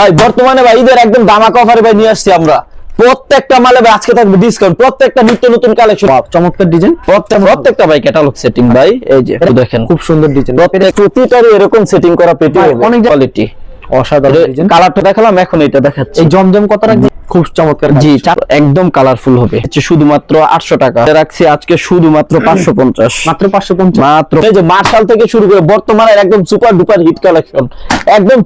ভাই বর্তমানে ভাই ঈদের একদম দামাক অফারে ভাই নিয়ে আসছি আমরা। প্রত্যেকটা মালে ভাই আজকে থাকবে ডিসকাউন্ট প্রত্যেকটা নিত্য নতুন কালেকশন চমৎকার ডিজাইন প্রত্যেক প্রত্যেকটা ভাই ক্যাটালগ সেটিং ভাই এই যে দেখেন। খুব সুন্দর ডিজাইন প্রতিটারই এরকম সেটিং করা পেটি অনেক কোয়ালিটি অসাধারণ কালারটা দেখালাম এখন এটা দেখাচ্ছি। এই জমজম কত রাখবে? খুব চমৎকার জি একদম কালারফুল হবে। শুধুমাত্র আটশো টাকা। রাখছি আজকে শুধুমাত্র পাঁচশো পঞ্চাশ। মাত্র পাঁচশো পঞ্চাশ? মাত্র এই যে মার্শাল থেকে শুরু করে বর্তমানে একদম সুপার ডুপার হিট কালেকশন একদম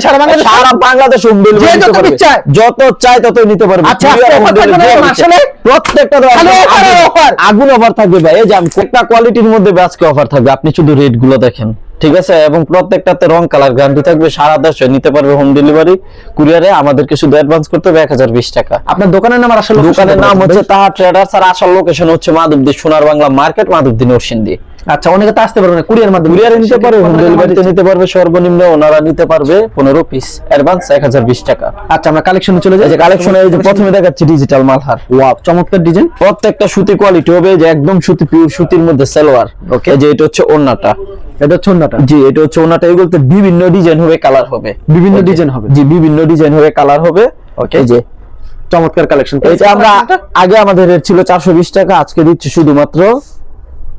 সারা বাংলাদেশে? সারা বাংলাদেশ। যে যত চাই তত নিতে পারবে। আচ্ছা। মার্শালে? প্রত্যেকটা আর আগুন- অফার থাকবে ভাই। এই যে একটা কোয়ালিটির মধ্যে আজকে অফার থাকবে। আপনি শুধু রেটগুলো দেখেন। ঠিক আছে? এবং প্রত্যেকটাতে রং কালার গ্যারান্টি থাকবে। সারা দেশে নিতে পারবে হোম ডেলিভারি কুরিয়ারে আমাদেরকে শুধু অ্যাডভান্স করতে হবে এক হাজার বিশ টাকা। আপনার দোকানের নাম আসলে দোকানের নাম হচ্ছে তাহা ট্রেডার্স আর আসল লোকেশন হচ্ছে মাধবদী সোনার বাংলা মার্কেট মাধবদী নরসিংদী। আচ্ছা অনেকে তো আসতে পারবে না কুরিয়ার মাধ্যমে। কুরিয়ারে নিতে পারবে হোম ডেলিভারিতে নিতে পারবে সর্বনিম্ন ওনারা নিতে পারবে পনেরো পিস অ্যাডভান্স এক হাজার বিশ টাকা। আচ্ছা আমরা কালেকশনে চলে যাই। যে কালেকশনে এই যে প্রথমে দেখাচ্ছি ডিজিটাল মালহার। ওয়াও চমৎকার ডিজাইন প্রত্যেকটা সুতি কোয়ালিটি হবে যে একদম সুতি পিওর সুতির মধ্যে সালোয়ার. এই যে এটা হচ্ছে ওন্নাটা এটা হচ্ছে জি এটা হচ্ছে ওন্নাটা এগুলোতে বিভিন্ন ডিজাইন হবে কালার হবে। বিভিন্ন ডিজাইন হবে। জি বিভিন্ন ডিজাইন হবে কালার হবে। ওকে যে চমৎকার কালেকশন এইটা আমরা আগে আমাদের ছিল চারশো বিশ টাকা আজকে দিচ্ছি শুধুমাত্র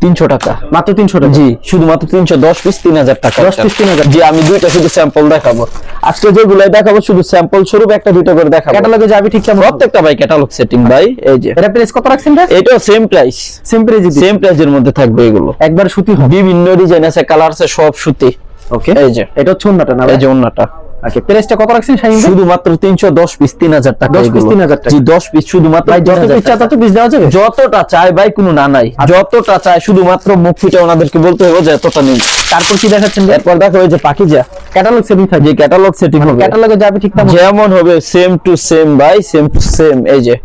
তিনশো টাকা। মাত্র তিনশো টাকা? জি শুধুমাত্র তিনশো দশ পিস তিন হাজার টাকা। 10 piece 3000 জি আমি দুইটা শুধু স্যাম্পল দেখাবো। আজকে যেগুলো দেখাবো শুধু স্যাম্পল স্বরূপ একটা দুইটা করে দেখাবো। ক্যাটালগে যাবি ঠিক কেমন প্রত্যেকটা ভাই ক্যাটালগ সেটিং ভাই এই যে। এটা প্রাইস কত রাখছেন ভাই? এটাও same price simple GB same প্রাইসের মধ্যে থাকবে এগুলো। একবার সুতি হবে। বিভিন্ন ডিজাইন আছে কালার আছে সব সুতি। ওকে এই যে। এটা হচ্ছে অন্যটা না এই যে অন্যটা ওকে প্রাইসটা কত রাখছেন শাহিন শুধুমাত্র তিনশো দশ পিস তিন হাজার টাকা 10 piece এগুলো। 3000 টাকা। জি দশ পিস শুধুমাত্র ভাই যত 3000 পিস তত পিস দেওয়া যাবে? যতটা চাই ভাই কোনো না নাই। যতটা চাই শুধুমাত্র মুখ ফিটা ওনাদেরকে বলতে হবে যে এতটা নিন তারপর কি দেখাচ্ছেন এরপর দেখো এই যে পাখিজা ক্যাটালগ সেটিং থাকবে। যে ক্যাটালগ সেটিং হবে। ক্যাটালগে যাবে ঠিক তেমন। যেমন হবে সেম টু সেম ভাই সেম টু সেম এই যে।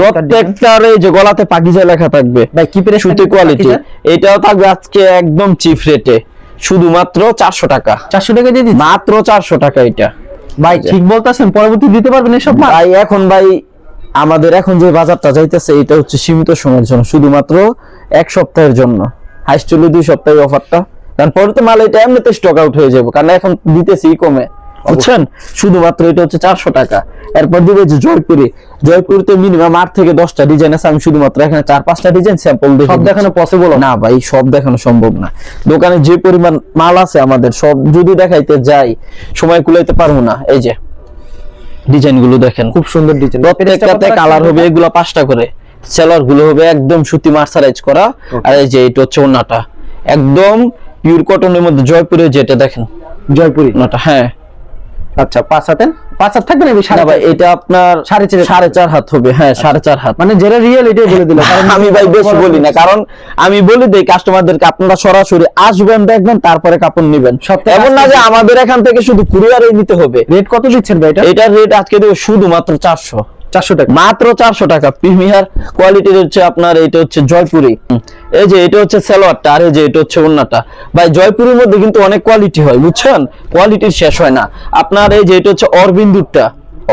প্রত্যেকটার এই যে গলাতে পাকিজা লেখা থাকবে। ভাই কি প্রাইস সুতি কোয়ালিটি এটাও থাকবে আজকে একদম চিপ রেটে শুধুমাত্র চারশো টাকা। 400 টাকা দিয়ে মাত্র চারশো টাকা এটা। ভাই ঠিক বলতেছেন পরবর্তী দিতে পারবেন এসব ভাই এখন ভাই আমাদের এখন যে বাজারটা যাইতেছে এটা হচ্ছে সীমিত সময়ের জন্য শুধুমাত্র এক সপ্তাহের জন্য। হাইস্ট চলে দুই সপ্তাহের অফারটা। কারণ পরে তো মাল এটা এমনিতে স্টক আউট হয়ে যাবে। কারণ এখন দিতেছি কমে। বুঝছেন? শুধুমাত্র এটা হচ্ছে চারশো টাকা। এরপর দিবে যে জয়পুরি। জয়পুরিতে মিনিমাম আট থেকে দশটা ডিজাইন আছে। আমি শুধুমাত্র এখানে চার পাঁচটা ডিজাইন স্যাম্পল সব দেখানো পসিবল না ভাই সব দেখানো সম্ভব না। দোকানে যে পরিমাণ মাল আছে আমাদের সব যদি দেখাইতে যাই সময় কুলাইতে পারব না। এই যে ডিজাইনগুলো দেখেন। খুব সুন্দর ডিজাইন প্রত্যেকটাতে কালার হবে এগুলো পাঁচটা করে। সেলারগুলো হবে একদম সুতি মার্সারাইজ করা। আর এই যে এটা হচ্ছে ওনাটা একদম পিওর কটনের মধ্যে জয়পুরে যেটা দেখেন। জয়পুরি। ওনাটা হ্যাঁ। আচ্ছা পাঁচ পাঁচ হাত থাকবে না ভাই এটা আপনার সাড়ে চার- সাড়ে চার হাত হবে হ্যাঁ সাড়ে চার হাত। মানে যেটা রিয়েল এটাই বলে আমি ভাই বেশি বলি না কারণ আমি বলি দেই কাস্টমারদেরকে আপনারা সরাসরি আসবেন দেখবেন তারপরে কাপড় নেবেন। এমন না যে আমাদের এখান থেকে শুধু কুরিয়ারে নিতে হবে। রেট কত দিচ্ছেন ভাই এটা? এটার রেট আজকে দেবো শুধুমাত্র চারশো। চারশো টাকা। মাত্র চারশো টাকা। প্রিমিয়ার কোয়ালিটির হচ্ছে আপনার এটা হচ্ছে জয়পুরি। এই যে এটা হচ্ছে সালোয়ারটা, আর এই যে এটা হচ্ছে ওন্নাটা। ভাই, জয়পুরের মধ্যে কিন্তু অনেক কোয়ালিটি হয়, বুঝছেন? কোয়ালিটির শেষ হয় না। আপনার এই যে এটা হচ্ছে অরবিন্দুরটা।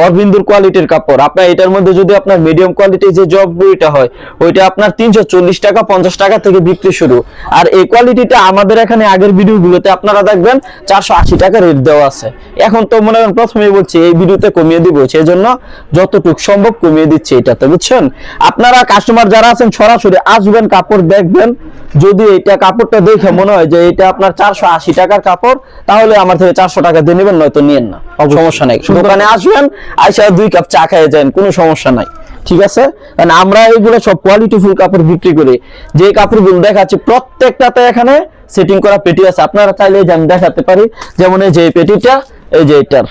অরবিন্দুর কোয়ালিটির কাপড়। আপনার এটার মধ্যে যদি আপনার মিডিয়াম কোয়ালিটির যে জয়পুরিটা হয়, ওইটা আপনার তিনশো চল্লিশ টাকা, পঞ্চাশ টাকা থেকে বিক্রি শুরু। আর এই কোয়ালিটিটা আমাদের এখানে আগের ভিডিওগুলোতে আপনারা দেখবেন, চারশো আশি টাকা রেট দেওয়া আছে। এখন তো মনে করেন প্রথমেই বলছি, এই ভিডিওতে কমিয়ে দিব সেই জন্য যতটুক সম্ভব কমিয়ে দিচ্ছি এটাতে, বুঝছেন? আপনারা কাস্টমার যারা আছেন, সরাসরি আসবেন, কাপড় দেখবেন। যদি এটা কাপড়টা দেখে মনে হয় যে এটা আপনার চারশো আশি টাকার কাপড়, তাহলে আমার থেকে চারশো টাকা দিয়ে নেবেন, নয়তো নিয়েন না। সমস্যা নেই। দোকানে আসবেন আইসা দুই কাপ চা খেয়ে যান কোনো সমস্যা নাই। ঠিক আছে? কারণ আমরা এইগুলো সব কোয়ালিটি ফুল কাপড় বিক্রি করি। যে কাপড়গুলো দেখাচ্ছি প্রত্যেকটাতে এখানে সেটিং করা পেটি আছে। আপনারা চাইলে আমি দেখাতে পারি। যেমন এই যে পেটিটা এই যে এটার।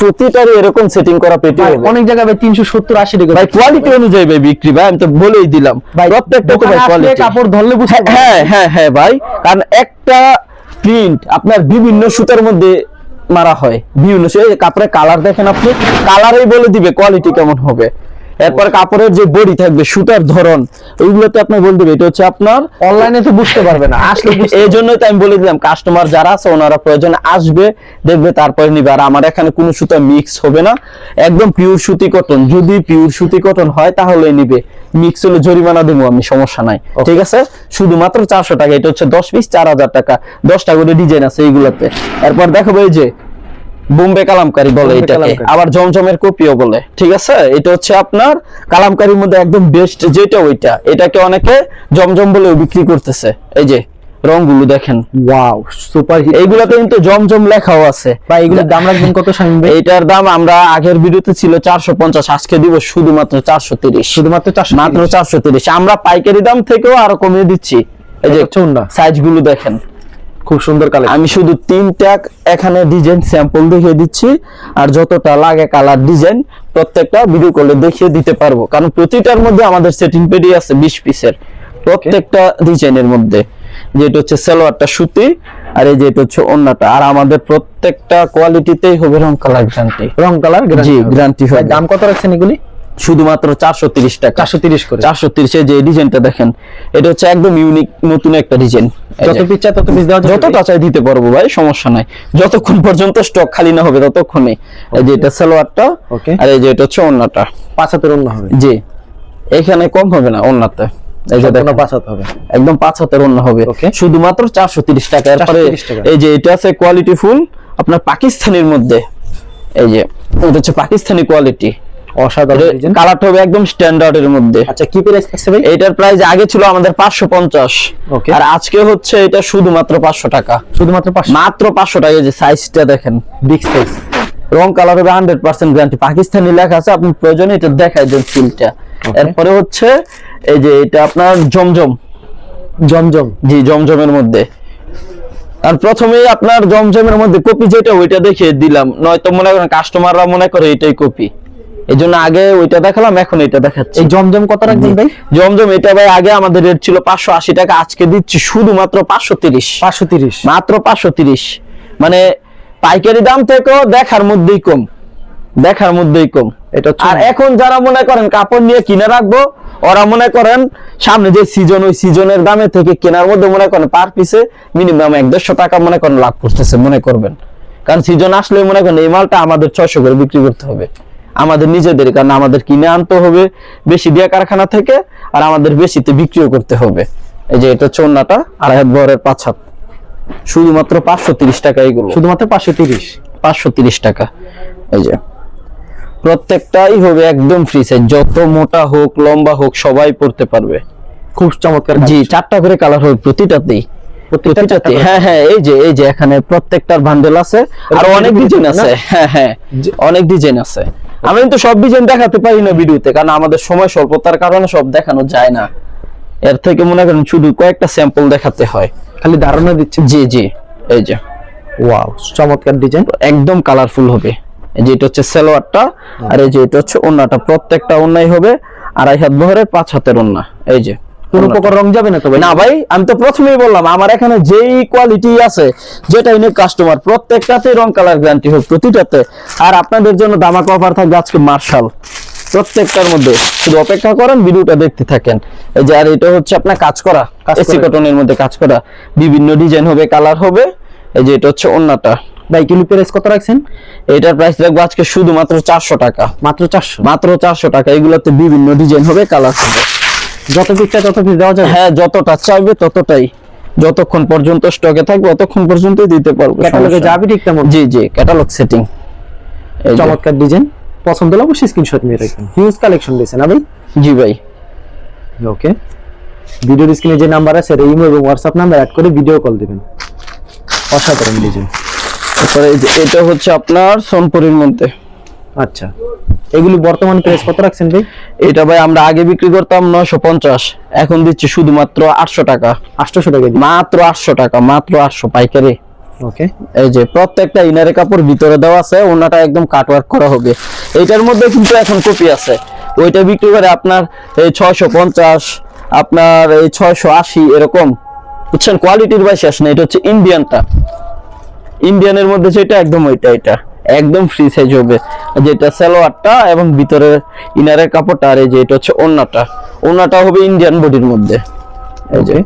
প্রতিটারই এরকম সেটিং করা পেটি হবে। অনেক জায়গায় ভাই তিনশো সত্তর আশি টাকা ভাই কোয়ালিটি অনুযায়ী ভাই বিক্রি ভাই আমি তো বলেই দিলাম। ভাই প্রত্যেকটা তো ভাই কোয়ালিটি কাপড় ধরলে বুঝতে হ্যাঁ হ্যাঁ হ্যাঁ ভাই। কারণ একটা প্রিন্ট আপনার বিভিন্ন সুতার মধ্যে মারা হয়। বিভিন্ন সেই কাপড়ের কালার দেখেন আপনি কালারই বলে দিবে কোয়ালিটি কেমন হবে। এরপর কাপড়ের যে বডি থাকবে সুতার ধরন ওইগুলোতে আপনার বলে দিবে এটা হচ্ছে আপনার অনলাইনে তো বুঝতে পারবে না আসলে এই জন্যই তো আমি বলে দিলাম কাস্টমার যারা আছে ওনারা প্রয়োজনে আসবে দেখবে তারপরে নিবে। আর আমার এখানে কোনো সুতা মিক্স হবে না একদম পিওর সুতি কটন যদি পিওর সুতি কটন হয় তাহলে নিবে। মিক্স হলে জরিমানা দেবো আমি সমস্যা নাই। ঠিক আছে? শুধুমাত্র চারশো টাকা এটা হচ্ছে দশ পিস চার হাজার টাকা। দশটা করে ডিজাইন আছে এইগুলোতে। এরপর দেখাবো এই যে বোম্বে কালামকারি বলে এটাকে। আবার জমজমের কপিও বলে ঠিক আছে? এটা হচ্ছে আপনার কালামকারির মধ্যে একদম বেস্ট যেটা ওইটা। এটাকে অনেকে জমজম বলেও বিক্রি করতেছে। এই যে রংগুলো দেখেন। ওয়াও সুপার হিট এইগুলাতে কিন্তু জমজম লেখাও আছে। বা এগুলোর দাম রাখবেন কত ভাই? এইটার দাম আমরা আগের ভিডিওতে ছিল চারশো পঞ্চাশ আজকে দিব শুধুমাত্র চারশো তিরিশ। শুধুমাত্র চারশো মাত্র চারশো তিরিশ। আমরা পাইকারি দাম থেকেও আরও কমিয়ে দিচ্ছি। এই যে চুন্ডা সাইজগুলো দেখেন। খুব সুন্দর কালার আমি শুধু তিনটা এখানে ডিজাইন স্যাম্পল দেখিয়ে দিচ্ছি আর যতটা লাগে কালার ডিজাইন প্রত্যেকটা ভিডিও করলে দেখিয়ে দিতে পারব। কারণ প্রতিটার মধ্যে আমাদের সেটিং পেডি আছে বিশ পিসের প্রত্যেকটা ডিজাইনের মধ্যে। যেটা হচ্ছে সালোয়ারটা সুতি আর এই যেটা হচ্ছে অন্যটা আর আমাদের প্রত্যেকটা কোয়ালিটিতেই হবে রং কালার গ্যারান্টি রং কালার জি গ্যারান্টি হবে। দাম কত রাখছেন এগুলি? শুধুমাত্র চারশো তিরিশ টাকা। চারশো তিরিশ করে। চারশো তিরিশে যে ডিজাইনটা দেখেন এটা হচ্ছে একদম ইউনিক নতুন একটা ডিজাইন যত পিস চাই তত পিস দেওয়া যাবে যতটা চাই দিতে পারব ভাই সমস্যা নাই। যতক্ষণ পর্যন্ত স্টক খালি না হবে ততক্ষণে। এই যে এটা সালোয়ারটা. আর এই যে এটা হচ্ছে ওন্নাটা পাঁচ হাতের অন্য হবে। জি। এখানে কম হবে না ওন্নাতে এই যে সম্পূর্ণ পাঁচ হাত হবে। একদম পাঁচ হাতের হবে. শুধুমাত্র চারশো তিরিশ টাকা। এরপরে এই যে এটা আছে কোয়ালিটি ফুল আপনার পাকিস্তানির মধ্যে। এই যে এটা হচ্ছে পাকিস্তানি কোয়ালিটি অসাধারণ কালারটা হবে একদম স্ট্যান্ডার্ডের মধ্যে। আচ্ছা কি প্রাইস থাকছে ভাই এটার প্রাইস আগে ছিল আমাদের পাঁচশো পঞ্চাশ। Okay. আর আজকে হচ্ছে এটা শুধুমাত্র পাঁচশো টাকা। শুধুমাত্র পাঁচশো? মাত্র পাঁচশো টাকা এই যে সাইজটা দেখেন। বিগ সাইজ রং কালার হবে হান্ড্রেড পার্সেন্ট গ্যারান্টি পাকিস্তানি লেখা আছে আপনি প্রয়োজনে এটা দেখাই দেন ফিলটা এরপরে হচ্ছে এই যে এটা আপনার জমজম। জমজম। জি জমজমের মধ্যে। আর প্রথমেই আপনার জমজমের মধ্যে কপি যেটা ওইটা দেখিয়ে দিলাম। নয়তো মনে করেন কাস্টমাররা মনে করে এটাই কপি এই জন্য আগে ওইটা দেখালাম এখন এটা দেখাচ্ছি। এই জমজম কত রাখবেন ভাই? জমজম এটা ভাই আগে আমাদের রেট ছিল পাঁচশো আশি টাকা আজকে দিচ্ছি শুধুমাত্র পাঁচশো তিরিশ। পাঁচশো তিরিশ। মাত্র পাঁচশো তিরিশ। মানে পাইকারি দাম থেকেও দেখার মধ্যেই কম। দেখার মধ্যেই কম। এটা আর এখন যারা মনে করেন কাপড় নিয়ে কিনে রাখব ওরা মনে করেন সামনে যে সিজন ওই সিজনের দামে থেকে কেনার মধ্যে মনে করেন পার পিসে মিনিমাম এক দেড়শো টাকা মনে করেন লাভ করতেছে মনে করবেন। কারণ সিজন আসলে মনে করেন এই মালটা আমাদের ছয়শো করে বিক্রি করতে হবে। আমাদের নিজেদের কারণ আমাদের কিনে আনতে হবে বেশি দিয়া কারখানা থেকে আর আমাদের বেশিতে বিক্রিও করতে হবে। এই যে এটা চন্নাটা আড়াই হাত বহরের পাঁচ হাত। শুধুমাত্র পাঁচশো তিরিশ টাকা এইগুলো শুধুমাত্র পাঁচশো তিরিশ? পাঁচশো তিরিশ টাকা। এই যে প্রত্যেকটাই হবে একদম ফ্রি সাইজ যত মোটা হোক লম্বা হোক সবাই পড়তে পারবে। খুব চমৎকার জি চারটা করে কালার হবে প্রতিটাতেই প্রতিটাতে হ্যাঁ হ্যাঁ এই যে এই যে এখানে প্রত্যেকটার বান্ডেল আছে আর অনেক ডিজাইন আছে। হ্যাঁ হ্যাঁ অনেক ডিজাইন আছে। আমি কিন্তু সব ডিজাইন দেখাতে পারি না ভিডিওতে কারণ আমাদের সময় স্বল্পতার কারণে সব দেখানো যায় না। এর থেকে মনে করেন শুধু কয়েকটা স্যাম্পল দেখাতে হয়। খালি ধারণা দিচ্ছে? জি জি এই যে। ওয়াও চমৎকার ডিজাইন। একদম কালারফুল হবে। এই যে এটা হচ্ছে সালোয়ারটা আর এই যে এটা হচ্ছে ওন্নাটা। প্রত্যেকটা ওন্নাই হবে আড়াই হাত বহরের পাঁচ হাতের ওন্না। এই যে। কোনো প্রকার রং যাবে না তো ভাই। না ভাই আমি তো প্রথমেই বললাম আমার এখানে যেই কোয়ালিটি আছে যেটা ইউনিক কাস্টমার প্রত্যেকটাতে রং কালার গ্যারান্টি হোক প্রতিটাতে। আর আপনাদের জন্য দামাক অফার থাকবে আজকে মার্শাল প্রত্যেকটার মধ্যে। শুধু অপেক্ষা করেন ভিডিওটা দেখতে থাকেন। এই যে আর এটা হচ্ছে আপনার কাজ করা এসি কটনের মধ্যে কাজ করা। বিভিন্ন ডিজাইন হবে কালার হবে। এই যে এটা হচ্ছে অন্যটা ভাই কিলো প্রাইস কত রাখছেন? এটার প্রাইস রাখব আজকে শুধুমাত্র চারশো টাকা। মাত্র চারশো? মাত্র চারশো টাকা। এগুলোতে বিভিন্ন ডিজাইন হবে কালার হবে। যত পিস চাই তত পিস দেওয়া যাবে? হ্যাঁ যতটা চাইবে ততটাই। যতক্ষণ পর্যন্ত স্টকে থাকবে ততক্ষণ পর্যন্তই দিতে পারব ক্যাটালগে যাবে ঠিক তেমন? জি জি ক্যাটালগ সেটিং চমৎকার ডিজাইন পছন্দ হলে অবশ্যই স্ক্রিনশট নিয়ে রাখবেন। হিউজ কালেকশন দিয়েছে না ভাই? জি ভাই। ওকে ভিডিওর স্ক্রিনে যে নাম্বার আছে এটা ইমো এবং হোয়াটসঅ্যাপ নাম্বার অ্যাড করে ভিডিও কল দিবেন। অসাধারণ ডিজাইন তারপরে এটা হচ্ছে আপনার সোনপুরের মধ্যে। আচ্ছা। এগুলি বর্তমান প্রাইস কত রাখছেন ভাই? এটা ভাই আমরা আগে বিক্রি করতাম নয়শো পঞ্চাশ এখন দিচ্ছি শুধুমাত্র আটশো টাকা। আটশোশো টাকা দিন মাত্র আটশো টাকা মাত্র আটশো পাইকারি। ওকে। এই যে প্রত্যেকটা ইনারে কাপড় ভিতরে দেওয়া আছে ওনাটা একদম কাটওয়ার্ক করা হবে। এইটার মধ্যে কিন্তু এখন কপি আছে। ওইটা বিক্রি করে আপনার এই ছয়শো পঞ্চাশ আপনার এই ছয়শো আশি এরকম। বুঝছেন? কোয়ালিটির ভাই শেষ না এটা হচ্ছে ইন্ডিয়ানটা ইন্ডিয়ানের মধ্যে যেটা একদম ওইটা এটা। একদম ফ্রি সাইজ হবে। যেটা সালোয়ারটা এবং ভিতরে ইনারের কাপড়টা আর এই যে এটা হচ্ছে ওন্নাটা ওন্নাটা হবে ইন্ডিয়ান বডির মধ্যে। এই যে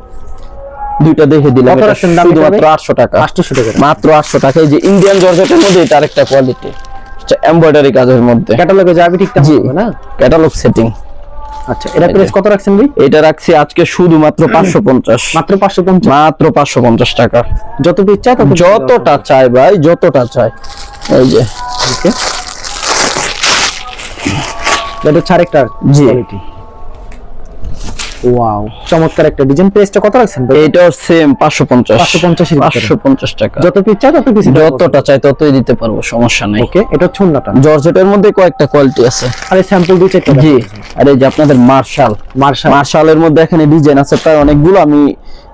দুইটা দেখে দিলাম শুধুমাত্র? আটশো টাকা। আটশোশো টাকা। মাত্র আটশো টাকা। এই যে ইন্ডিয়ান জর্জেটের মধ্যে এটা আরেকটা কোয়ালিটি এমব্রয়ডারি কাজের মধ্যে। ক্যাটালগে যাবে ঠিক হবে না? ক্যাটালগ সেটিং আচ্ছা এটা প্রাইস কত রাখছেন ভাই? এটা রাখছি আজকে শুধুমাত্র পাঁচশো পঞ্চাশ। মাত্র পাঁচশো পঞ্চাশ? মাত্র পাঁচশো পঞ্চাশ টাকা। যত চাই তত যতটা চাই ভাই যতটা চাই। এই যে। ওকে। এটা হচ্ছে আরেকটা। কোয়ালিটি ওয়াও চমৎকার একটা ডিজাইন কত রাখছেন সেম পাঁচশো পঞ্চাশ। 550 এর ভিতরে। পাঁচশো পঞ্চাশ টাকা। যত পিস চাই তত পিস যতটা চাই ততই দিতে পারব সমস্যা নেই। ওকে এটা হচ্ছে জর্জেটের মধ্যে কয়েকটা কোয়ালিটি আছে। আর স্যাম্পল দুই চারটা জি। আর যে আপনাদের মার্শাল মার্শাল মার্শালের মধ্যে এখানে ডিজাইন আছে প্রায় অনেকগুলো। আমি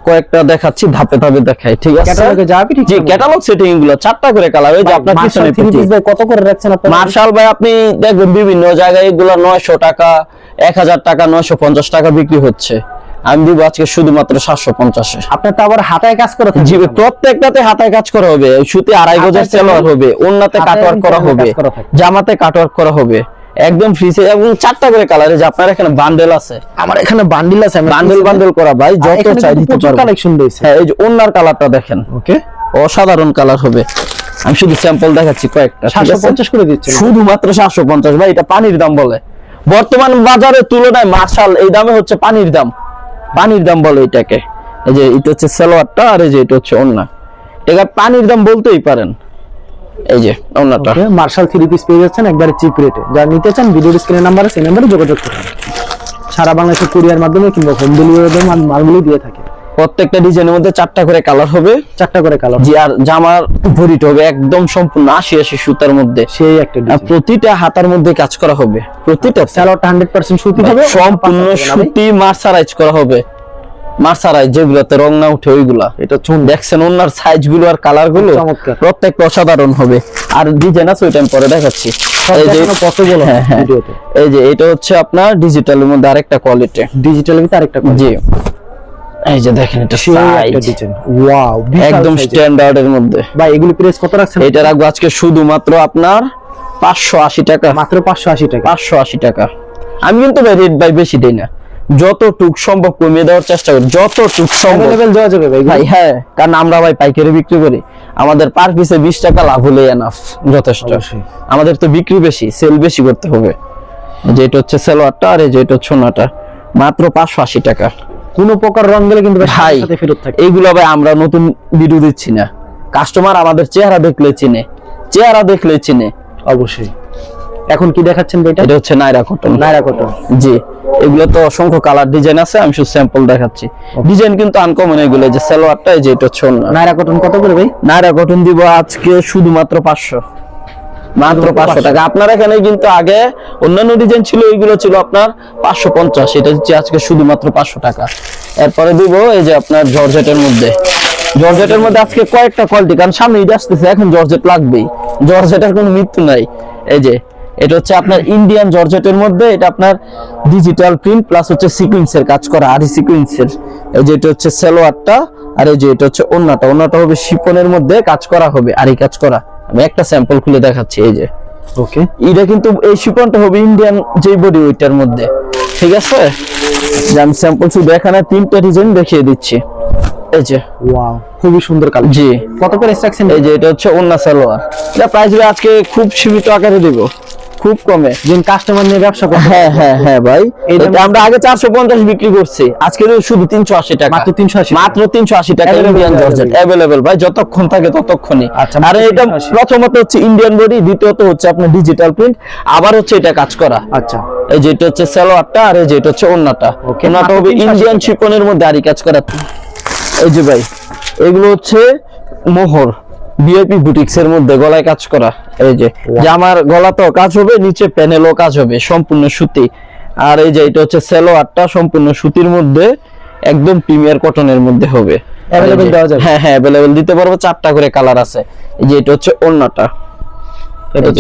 কয়েকটা দেখাচ্ছি ধাপে ধাপে দেখাই ঠিক আছে? ক্যাটালগে যাবে ঠিক জি ক্যাটালগ সেটিংগুলো চারটা করে কালার ওই যে আপনার পিছনে পিস ভাই কত করে রাখছেন আপনি মার্শাল ভাই আপনি দেখবেন বিভিন্ন জায়গায় এগুলো নয়শো টাকা এক হাজার টাকা নয়শো পঞ্চাশ টাকা বিক্রি হচ্ছে। আমি দিব আজকে শুধুমাত্র সাতশো পঞ্চাশে। আপনার তো আবার হাতায় কাজ করে জি প্রত্যেকটাতে হাতায় কাজ করা হবে। সুতি আড়াই গজের সেলোয়ার হবে ওন্নাতে কাটওয়ার্ক করা হবে। জামাতে কাটওয়ার্ক করা হবে। একদম ফ্রি সাইজ এবং চারটা করে কালারে যে আপনার এখানে বান্ডেল আছে। আমার এখানে বান্ডিল আছে বান্ডেল বান্ডেল করা ভাই যত চাই দিতে পারব কালেকশন রয়েছে। হ্যাঁ এই যে ওন্নার কালারটা দেখেন। ওকে অসাধারণ কালার হবে। আমি শুধু স্যাম্পল দেখাচ্ছি কয়েকটা ঠিক সাতশো আছে? পঞ্চাশ করে দিচ্ছেন শুধুমাত্র সাতশো পঞ্চাশ ভাই এটা পানির দাম বলে। বর্তমান বাজারের তুলনায় মার্শাল এই দামে হচ্ছে পানির দাম। পানির দাম বলে এটাকে। এই যে এটা হচ্ছে সালোয়ারটা আর এই যে এটা হচ্ছে ওন্না এটা পানির দাম বলতেই পারেন। এই যে ওন্নাটা ওকে মার্শাল থ্রি পিস পেয়ে যাচ্ছেন একবারে চিপ রেটে যারা নিতে চান ভিডিও স্ক্রিনের নাম্বার আছে নাম্বারে যোগাযোগ করুন। সারা বাংলাদেশে কুরিয়ার মাধ্যমে কিংবা হোম ডেলিভারি মালগুলি দিয়ে থাকে। প্রত্যেকটা ডিজাইনের মধ্যে চারটা করে কালার হবে। চারটা করে কালার জি আর জামার ভরিটা হবে একদম সম্পূর্ণ আশি আশি সুতার মধ্যে। সেই একটা ডিজাইন প্রতিটা হাতার মধ্যে কাজ করা হবে। প্রতিটা স্যালোয়ারটা হান্ড্রেড পার্সেন্ট সুতি হবে সম্পূর্ণ সুতি মার্সারাইজ করা হবে। মার্সারাইজ যেগুলোতে রং না উঠে ওইগুলা। এটা চুন দেখছেন ওনার সাইজগুলো আর কালারগুলো? প্রত্যেকটা অসাধারণ হবে। আর ডিজাইন আছে ওইটা আমি পরে দেখাচ্ছি। এই যে পসিবল হ্যাঁ, হ্যাঁ। এই যে এটা হচ্ছে আপনার ডিজিটালের মধ্যে আরেকটা কোয়ালিটি ডিজিটাল ভিতরে আরেকটা জি। এই যে দেখেন এটা ডিজাইন ওয়াও একদম স্ট্যান্ডার্ডের মধ্যে। ভাই এগুলি প্রাইস কত রাখছেন? এটা রাখব আজকে শুধুমাত্র আপনার পাঁচশো আশি টাকা। মাত্র পাঁচশো আশি টাকা। পাঁচশো আশি টাকা। আমি কিন্তু ভাই রেট ভাই বেশি দেই না। যতটুক সম্ভব কমিয়ে দেওয়ার চেষ্টা করি যতটুক সম্ভব। দেওয়া যাবে ভাই। ভাই হ্যাঁ কারণ আমরা ভাই পাইকারি বিক্রি করি। আমাদের পার পিসে বিশ টাকা লাভ হলে এনাফ যথেষ্ট। আমাদের তো বিক্রি বেশি সেল বেশি করতে হবে। যে এটা হচ্ছে সেলোয়ারটা আর এই যে এটা হচ্ছে ওনাটা মাত্র পাঁচশো আশি টাকা। কোনো প্রকার রং গেলে কিন্তু ভাই এইগুলো ভাই আমরা নতুন ভিডিও দিচ্ছি না। কাস্টমার আমাদের চেহারা দেখলে চিনে চেহারা দেখলে চিনে। অবশ্যই। এখন কি দেখাচ্ছেন এটা এটা হচ্ছে নাইরা কটন। নাইরা কটন। জি এগুলো তো অসংখ্য কালার ডিজাইন আছে আমি শুধু স্যাম্পল দেখাচ্ছি। ডিজাইন কিন্তু আনকমন এগুলো যে সালোয়ারটা এই যে এটা হচ্ছে নাইরা কটন কত করে ভাই? নাইরা কটন দিব আজকে শুধুমাত্র পাঁচশো। মাত্র পাঁচশো টাকা। আপনার এখানে কিন্তু আগে অন্যান্য ডিজাইন ছিল এইগুলো ছিল আপনার পাঁচশো পঞ্চাশ। এটা হচ্ছে আজকে শুধুমাত্র পাঁচশো টাকা। এরপরে দিব এই যে আপনার জর্জেটের মধ্যে। জর্জেটের মধ্যে আজকে কয়েকটা কোয়ালিটি কারণ সামনে ঈদ আসতেছে এখন জর্জেট লাগবেই। জর্জেটের কোনো মৃত্যু নাই। এই যে এটা হচ্ছে আপনার ইন্ডিয়ান জর্জেটের মধ্যে এটা আপনার ডিজিটাল প্রিন্ট প্লাস হচ্ছে সিকুয়েন্সের কাজ করা আরি সিকুয়েন্সের এই যে এটা হচ্ছে সালোয়ারটা আর এই যে এটা হচ্ছে ওন্নাটা। ওন্নাটা হবে শিপনের মধ্যে কাজ করা হবে আরি কাজ করা। আমি একটা স্যাম্পল খুলে দেখাচ্ছি এই যে। ওকে এটা কিন্তু এই শিপনটা হবে ইন্ডিয়ান যে বডি ওইটার মধ্যে। ঠিক আছে? যে আমি স্যাম্পল শুধু এখানে তিনটা ডিজাইন দেখিয়ে দিচ্ছি। এই যে। ওয়াও খুবই সুন্দর কালার জি। কত করে রাখছেন এই যে এটা হচ্ছে ওন্না সালোয়ার। এটা প্রাইস আজকে খুব সীমিত আকারে দিব। খুব কমে। যিনি কাস্টমার নিয়ে ব্যবসা করে হ্যাঁ হ্যাঁ হ্যাঁ ভাই। এটা আমরা আগে চারশো পঞ্চাশ বিক্রি করছি। আজকে শুধু তিনশো আশি টাকা। মাত্র 380 মাত্র তিনশো আশি টাকা ইন্ডিয়ান জর্জেট। অ্যাভেলেবেল ভাই যতক্ষণ থাকে ততক্ষণই। আচ্ছা, আর এটা প্রথমত হচ্ছে ইন্ডিয়ান বডি দ্বিতীয়ত হচ্ছে আপনার ডিজিটাল প্রিন্ট আবার হচ্ছে এটা কাজ করা। আচ্ছা। এই যে এটা হচ্ছে সালোয়ারটা আর এই যে এটা হচ্ছে ওন্নাটা ওন্নাটা হবে ইন্ডিয়ান। শিপনের মধ্যে আরি কাজ করা। এই যে ভাই এগুলো হচ্ছে মোহর। বিআইপি বুটিক্স এর মধ্যে গলায় কাজ করা এই যে জামার গলাতেও কাজ হবে নিচে প্যানেলও কাজ হবে সম্পূর্ণ সুতি। আর এই যে এটা হচ্ছে সালোয়ারটা সম্পূর্ণ সুতির মধ্যে একদম প্রিমিয়ার কটনের মধ্যে হবে। এই দেওয়া যাবে? হ্যাঁ হ্যাঁ অ্যাভেলেবেল দিতে পারব চারটা করে কালার আছে। এই যে এটা হচ্ছে ওন্নাটা এটা এই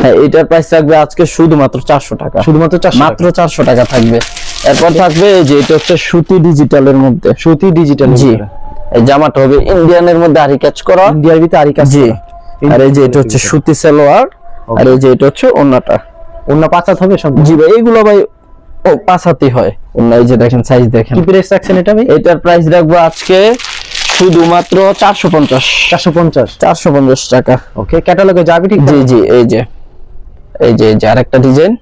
হ্যাঁ এটার প্রাইস থাকবে আজকে শুধুমাত্র চারশো টাকা। শুধুমাত্র চারশো মাত্র চারশো টাকা থাকবে। এরপর থাকবে এই যে এটা হচ্ছে সুতি ডিজিটালের মধ্যে। সুতি ডিজিটাল জি। এই জামাটা হবে ইন্ডিয়ানের মধ্যে আরি কাজ করা। ইন্ডিয়ার ভিতরে আরি কাজ জি। আর এই যে এটা হচ্ছে সুতি সালোয়ার আর এই যে এটা হচ্ছে ওন্নাটা। অন্য পাঁচাত হবে সম্ভব? জি ভাই এইগুলো ভাই ও পাঁচাতি হয়। ওন্না এই যে দেখেন সাইজ দেখেন। কি প্রাইস রাখছেন এটা ভাই? এটার প্রাইস রাখব আজকে শুধুমাত্র চারশো পঞ্চাশ। চারশো পঞ্চাশ? চারশো পঞ্চাশ টাকা। ওকে ক্যাটালগে যাবে ঠিক জি জি এই যে এই যে এই যে আরেকটা ডিজাইন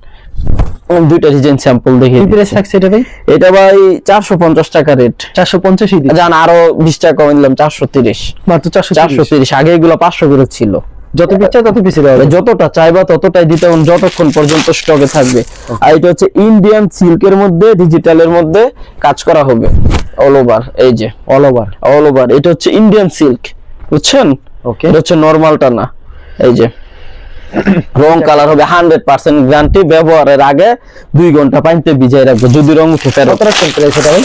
দুইটা ডিজাইন স্যাম্পল দেখিয়ে প্রাইস থাকছে এটা ভাই? এটা ভাই চারশো পঞ্চাশ টাকা রেট চারশো পঞ্চাশই দিন জান আরও বিশ টাকা কমে দিলাম চারশো তিরিশ। মাত্র চারশো চারশো তিরিশ আগে এগুলো পাঁচশো করে ছিল। যত পিচ্ছা তত পিছিয়ে দেওয়া। যতটা চাইবা ততটাই দিতে হবে যতক্ষণ পর্যন্ত স্টকে থাকবে। আর এটা হচ্ছে ইন্ডিয়ান সিল্কের মধ্যে ডিজিটালের মধ্যে কাজ করা হবে। অল ওভার এই যে। অল ওভার অল ওভার এটা হচ্ছে ইন্ডিয়ান সিল্ক বুঝছেন? ওকে এটা হচ্ছে নর্মালটা না। এই যে। রং কালার হবে হান্ড্রেড পার্সেন্ট গ্যারান্টি ব্যবহারের আগে দুই ঘণ্টা পানিতে ভিজাই রাখব। যদি রং উঠে ফেরত।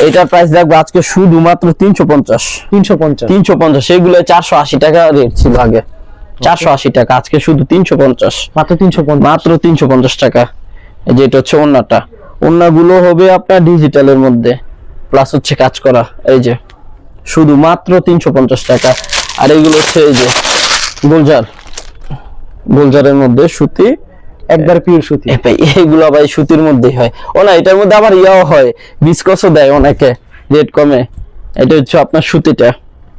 এটার প্রাইস রাখব আজকে শুধুমাত্র তিনশো পঞ্চাশ। তিনশো পঞ্চাশ। তিনশো পঞ্চাশ এগুলো চারশো আশি টাকা রেট ছিল আগে। চারশো আশি টাকা আজকে শুধু তিনশো পঞ্চাশ। মাত্র তিনশো পঞ্চাশ। মাত্র তিনশো পঞ্চাশ টাকা। এই যে এটা হচ্ছে ওন্নাটা ওন্নাগুলো হবে আপনার ডিজিটালের মধ্যে। প্লাস হচ্ছে কাজ করা। এই যে শুধু মাত্র তিনশো পঞ্চাশ টাকা। আর এইগুলো হচ্ছে এই যে গোলজার। গোলজারের মধ্যে সুতি একবার পিওর সুতি। এ ভাই সুতির মধ্যেই হয়। ও না এটার মধ্যে আবার ইয়াও হয়। বিস্কসও দেয় অনেকে রেট কমে। এটা হচ্ছে আপনার সুতিটা।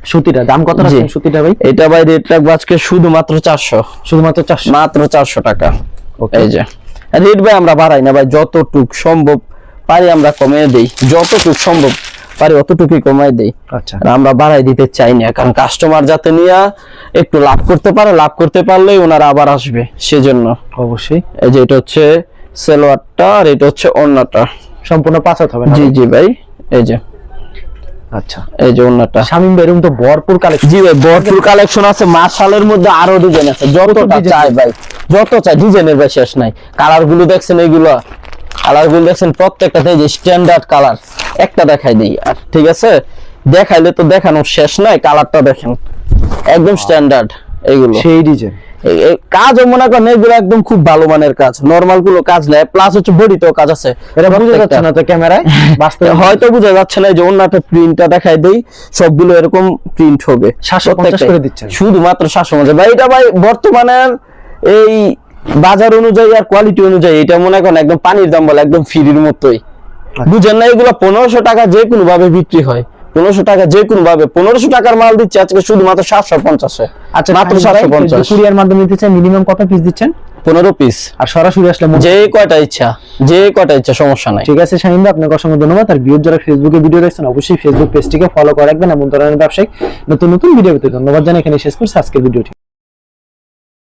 সুতিটা দাম কত। রাখছেন সুতিটা ভাই? এটা ভাই রেট রাখব আজকে শুধুমাত্র চারশো। শুধুমাত্র চারশো? মাত্র চারশো টাকা। Okay. এই যে। রেট ভাই আমরা বাড়াই না ভাই যতটুক সম্ভব পারি আমরা কমিয়ে দেই। যতটুক সম্ভব। পারি অতটুকুই কমাই দেই। আচ্ছা। আমরা বাড়াই দিতে চাই না কারণ কাস্টমার যাতে নিয়ে একটু লাভ করতে পারে লাভ করতে পারলেই ওনারা আবার আসবে সেজন্য। অবশ্যই। এই যে এটা হচ্ছে সেলোয়ারটা আর এটা হচ্ছে অন্যটা সম্পূর্ণ পাঁচ হাত হবে না? জি জি ভাই এই যে। আচ্ছা। এই যে অন্যটা শামিম ভাই তো ভরপুর কালেকশন জি ভাই ভরপুর কালেকশন আছে মার্শালের মধ্যে আরও ডিজাইন আছে। যতটা চাই ভাই যত চাই ডিজাইনের ভাই শেষ নাই। কালারগুলো দেখছেন এইগুলো কালারগুলো দেখছেন প্রত্যেকটাতে যে স্ট্যান্ডার্ড কালার একটা দেখাই দিই আর ঠিক আছে? দেখাইলে তো দেখানো শেষ নাই কালারটা দেখেন। একদম স্ট্যান্ডার্ড এইগুলো সেই ডিজাইন কাজও মনে করেন এগুলো একদম খুব ভালো মানের কাজ। নর্মালগুলো কাজ নেই প্লাস হচ্ছে বডিতেও কাজ আছে। এটা বোঝা যাচ্ছে না তো ক্যামেরায় বাস্তবে হয়তো বোঝা যাচ্ছে না যে অন্যটা প্রিন্টটা দেখাই দেই সবগুলো এরকম প্রিন্ট হবে। 750 প্রত্যেকটাই। করে দিচ্ছেন। শুধুমাত্র পঞ্চাশ। ভাই এটা ভাই বর্তমানের এই বাজার অনুযায়ী আর কোয়ালিটি অনুযায়ী এটা মনে করেন একদম পানির দাম বলে একদম ফ্রির মতোই। বুঝেন না এগুলো পনেরোশো টাকা যে কোনো ভাবে বিক্রি হয়। পনেরোশো টাকা যে কোনো ভাবে পনেরোশো টাকার মাল দিচ্ছে আজকে শুধুমাত্র সাতশো পঞ্চাশে। আচ্ছা মাত্র সাতশো পঞ্চাশ। কুরিয়ার মাধ্যমে চাই মিনিমাম কত পিস দিচ্ছেন? পনেরো পিস আর সরাসরি আসলে যে কয়টা ইচ্ছা যে কয়টা ইচ্ছা সমস্যা নাই। ঠিক আছে শাহিন আপনাকে অসংখ্য ধন্যবাদ। আর ভিউর যারা ফেসবুকে ভিডিও দেখছেন অবশ্যই ফেসবুক পেজটিকে ফলো করে রাখবেন এমন ধরনের ব্যবসায়িক নতুন নতুন ভিডিও পেতে ধন্যবাদ জানাই। এখানে শেষ করছি আজকের ভিডিওটি